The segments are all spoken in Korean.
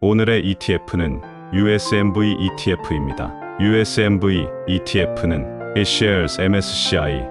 오늘의 ETF는 USMV ETF입니다. USMV ETF는 Shares MSCI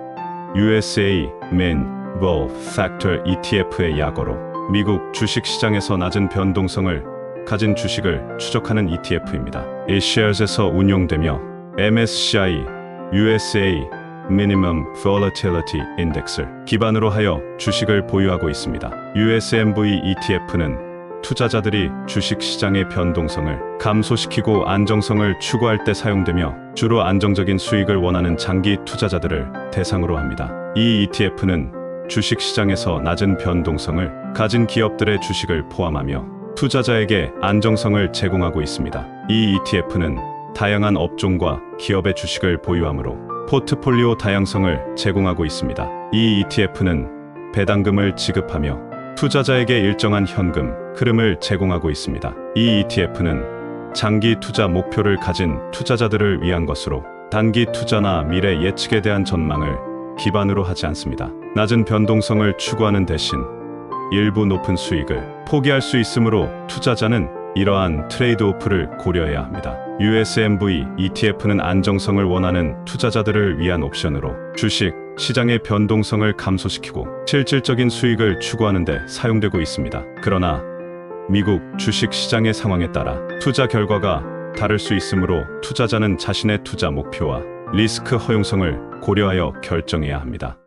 USA Min Vol Factor ETF의 약어로 미국 주식 시장에서 낮은 변동성을 가진 주식을 추적하는 ETF입니다. Shares에서 운용되며 MSCI USA Minimum Volatility Index을 기반으로 하여 주식을 보유하고 있습니다. USMV ETF는 투자자들이 주식 시장의 변동성을 감소시키고 안정성을 추구할 때 사용되며 주로 안정적인 수익을 원하는 장기 투자자들을 대상으로 합니다. 이 ETF는 주식 시장에서 낮은 변동성을 가진 기업들의 주식을 포함하며 투자자에게 안정성을 제공하고 있습니다. 이 ETF는 다양한 업종과 기업의 주식을 보유하므로 포트폴리오 다양성을 제공하고 있습니다. 이 ETF는 배당금을 지급하며 투자자에게 일정한 현금 흐름을 제공하고 있습니다. 이 ETF는 장기 투자 목표를 가진 투자자들을 위한 것으로 단기 투자나 미래 예측에 대한 전망을 기반으로 하지 않습니다. 낮은 변동성을 추구하는 대신 일부 높은 수익을 포기할 수 있으므로 투자자는 이러한 트레이드 오프를 고려해야 합니다. USMV ETF는 안정성을 원하는 투자자들을 위한 옵션으로 주식 시장의 변동성을 감소시키고 실질적인 수익을 추구하는 데 사용되고 있습니다. 그러나 미국 주식 시장의 상황에 따라 투자 결과가 다를 수 있으므로 투자자는 자신의 투자 목표와 리스크 허용성을 고려하여 결정해야 합니다.